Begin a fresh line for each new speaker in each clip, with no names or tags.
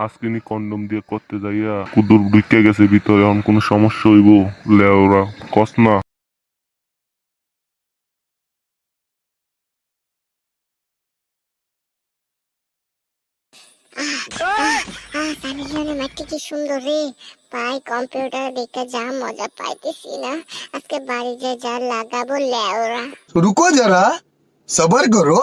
আজকে নি কন্ডম দিয়ে করতে যাইয়া কুদুর ঢুকে গেছে ভিতরে এখন কোনো সমস্যা হইব লেওরা কস না
আহ সানি লিওনের মাঠটি কি সুন্দর রে পাই কম্পিউটার দেখে যা মজা পাইতেছি না আজকে বাড়ি যে যা লাগাবো লেওরা
तो रुको जरा सबर करो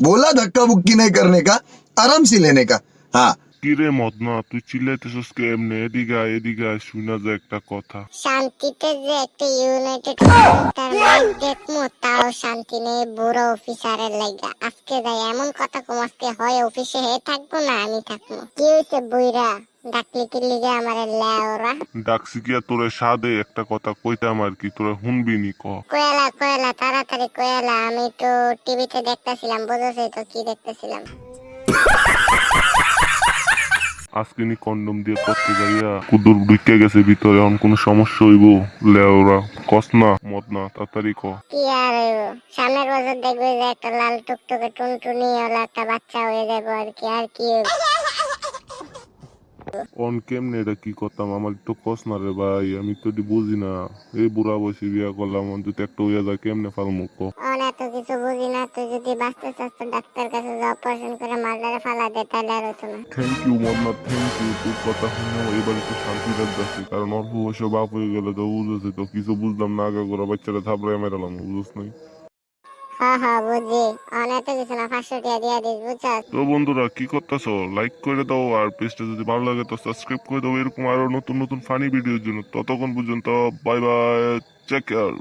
बोला धक्का बुक्की नहीं करने का आराम से लेने का हाँ
কিরে মদনা তুই চিল্লাইতেছিস কে? এমনি এদিকে আয়, এদিকে আয়, শুনা যায় একটা কথা।
শান্তিতে যে একটা ইউনাইটেড তার লাইফ দেখমু তাও শান্তি নেই বুড়ো অফিসারের লাগা। আজকে যাই এমন কথা কম আজকে হয় অফিসে হে থাকব না আমি থাকব। কি হয়েছে বুইরা ডাকলি কি লিগে আমার লেওরা?
ডাকছি কি আর তোরে সাদে? একটা কথা কইতাম আর কি তোরা শুনবি নি ক?
কোয়েলা কোয়েলা তাড়াতাড়ি কোয়েলা আমি তো টিভিতে দেখতেছিলাম বুঝেছি তো কি দেখতেছিলাম।
আজকে নি কন্ডম দিয়ে করতে যাইয়া কুদুর ঢুকে গেছে ভিতরে, এখন কোনো সমস্যা হইব লেওরা কস না মত না, তাড়াতাড়ি ক
কি আর? সামনের বছর দেখবে যে একটা লাল টুকটুকে টুনটুনি ওলা একটা বাচ্চা হয়ে যাবে আর কি আর কি?
অন কেমনে এটা কি করতাম? আমার তো কস না রে ভাই আমি তো বুঝি না। এই বুড়া বসে বিয়া করলাম অন যদি একটা হইয়া যায় কেমনে পারমু ক
অন এত কিছু বুঝি না তুই যদি বাঁচতে চাস তো ডাক্তার কাছে যা অপারেশন করে মার্ডারে ফালা দে তাহলে আর হতো না।
Thank you Madna thank you তোর কথা শুনে এবার একটু শান্তি লাগতেছে কারণ অল্প বয়সে বাপ হয়ে গেলে তো বুঝেছে তো কিছু বুঝলাম না আগে করে বাচ্চারা থাপড়ায় মেরালাম বুঝছ নাই?
হ্যাঁ হ্যাঁ
বন্ধুরা, কি করতেছো? লাইক করে দাও, আর পেজটা যদি ভালো লাগে তো সাবস্ক্রাইব করে দাও, এরকম আরও নতুন নতুন ফানি ভিডিওর জন্য। ততক্ষণ পর্যন্ত বাই বাই চেক কেয়ার